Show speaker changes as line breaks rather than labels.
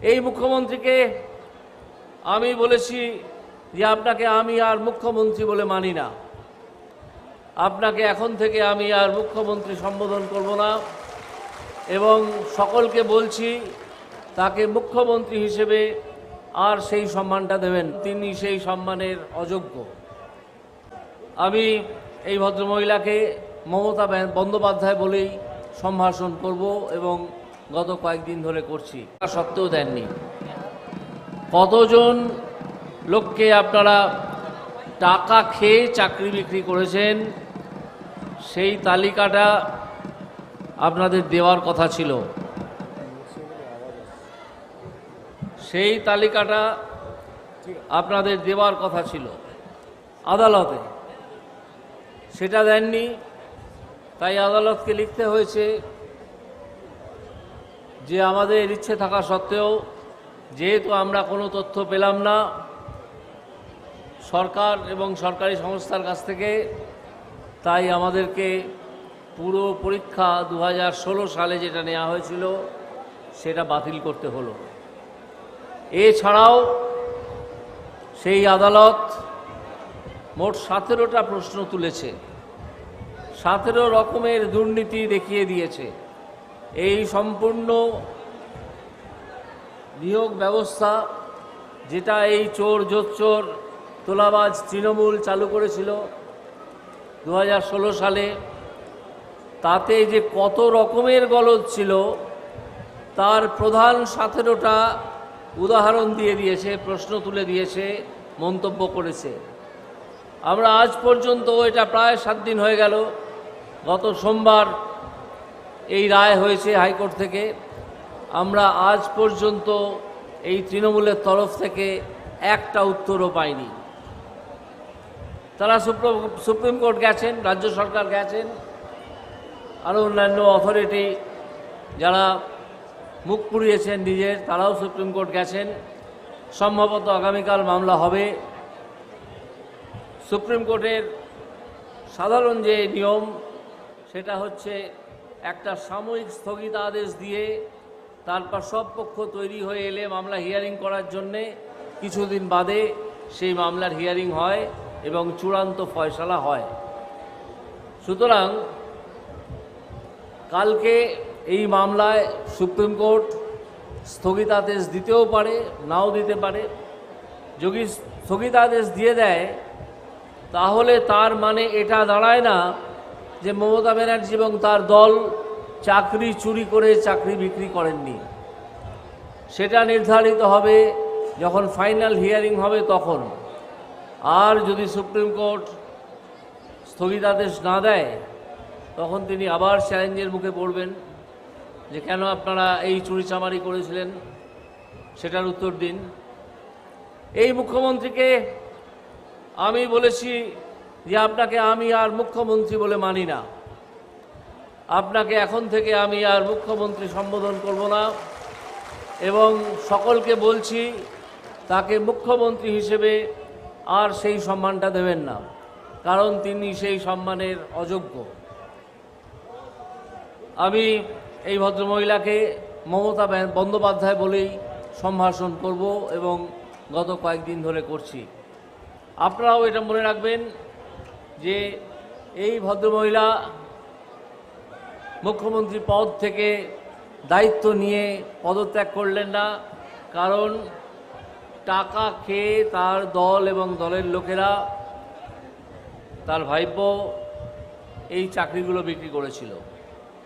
এই মুখ্যমন্ত্রীকে আমি বলেছি যে আপনাকে আমি আর মুখ্যমন্ত্রী বলে মানি না। আপনাকে এখন থেকে আমি আর মুখ্যমন্ত্রী সম্বোধন করব না এবং সকলকে বলছি, তাকে মুখ্যমন্ত্রী হিসেবে আর সেই সম্মানটা দেবেন, তিনি সেই সম্মানের অযোগ্য। আমি এই ভদ্রমহিলাকে মমতা বন্দ্যোপাধ্যায় বলেই সম্ভাষণ করব এবং গত কয়েকদিন ধরে করছি। তা সত্ত্বেও দেননি। কতজন লোককে আপনারা টাকা খেয়ে চাকরি বিক্রি করেছেন, সেই তালিকাটা আপনাদের দেওয়ার কথা ছিল। সেই তালিকাটা আপনাদের দেওয়ার কথা ছিল আদালতে। সেটা দেননি, তাই আদালতকে লিখতে হয়েছে যে আমাদের ইচ্ছে থাকা সত্ত্বেও, যেহেতু আমরা কোনো তথ্য পেলাম না, সরকার এবং সরকারি সংস্থার কাছ থেকে, তাই আমাদেরকে পুরো পরীক্ষা দু হাজার ষোলো সালে যেটা নেওয়া হয়েছিল, সেটা বাতিল করতে হলো। এছাড়াও সেই আদালত মোট সতেরোটা প্রশ্ন তুলেছে, সতেরো রকমের দুর্নীতি দেখিয়ে দিয়েছে। এই সম্পূর্ণ নিয়োগ ব্যবস্থা যেটা এই চোর জোচ্চোর তোলাবাজ তৃণমূল চালু করেছিল দু হাজার ষোলো সালে, তাতে যে কত রকমের গলদ ছিল, তার প্রধান সতেরোটা উদাহরণ দিয়ে দিয়েছে, প্রশ্ন তুলে দিয়েছে, মন্তব্য করেছে। আমরা আজ পর্যন্ত এটা প্রায় সাত দিন হয়ে গেল, গত সোমবার এই রায় হয়েছে হাইকোর্ট থেকে। আমরা আজ পর্যন্ত এই তৃণমূলের তরফ থেকে একটা উত্তরও পাইনি। তারা সুপ্রিম কোর্ট গেছেন, রাজ্য সরকার গেছেন, আরও অন্যান্য অথরিটি যারা মুখ পুড়িয়েছেন নিজের, তারাও সুপ্রিম কোর্ট গেছেন। সম্ভবত আগামীকাল মামলা হবে। সুপ্রিম কোর্টের সাধারণ যে নিয়ম, সেটা হচ্ছে একটা সাময়িক স্থগিতাদেশ দিয়ে তারপর সব পক্ষ তৈরি হয়ে এলে মামলা হিয়ারিং করার জন্যে কিছুদিন বাদে সেই মামলার হিয়ারিং হয় এবং চূড়ান্ত ফয়সালা হয়। সুতরাং কালকে এই মামলায় সুপ্রিম কোর্ট স্থগিতাদেশ দিতেও পারে, নাও দিতে পারে। যদি স্থগিতাদেশ দিয়ে দেয়, তাহলে তার মানে এটা দাঁড়ায় না যে মমতা ব্যানার্জি এবং তার দল চাকরি চুরি করে চাকরি বিক্রি করেননি। সেটা নির্ধারিত হবে যখন ফাইনাল হিয়ারিং হবে তখন। আর যদি সুপ্রিম কোর্ট স্থগিতাদেশ না দেয়, তখন তিনি আবার চ্যালেঞ্জের মুখে পড়বেন যে কেন আপনারা এই চুরিচামারি করেছিলেন, সেটার উত্তর দিন। এই মুখ্যমন্ত্রীকে আমি বলেছি যে আপনাকে আমি আর মুখ্যমন্ত্রী বলে মানি না। আপনাকে এখন থেকে আমি আর মুখ্যমন্ত্রী সম্বোধন করব না। এবং সকলকে বলছি, তাকে মুখ্যমন্ত্রী হিসেবে আর সেই সম্মানটা দেবেন না। কারণ তিনি সেই সম্মানের অযোগ্য। আমি এই ভদ্রমহিলাকে মমতা বন্দ্যোপাধ্যায় বলেই সম্ভাষণ করব এবং গত কয়েকদিন ধরে করছি। আপনারাও এটা মনে রাখবেন যে এই ভদ্রমহিলা মুখ্যমন্ত্রী পদ থেকে দায়িত্ব নিয়ে পদত্যাগ করলেন না, কারণ টাকা খেয়ে তার দল এবং দলের লোকেরা তার ভাইপো এই চাকরিগুলো বিক্রি করেছিল।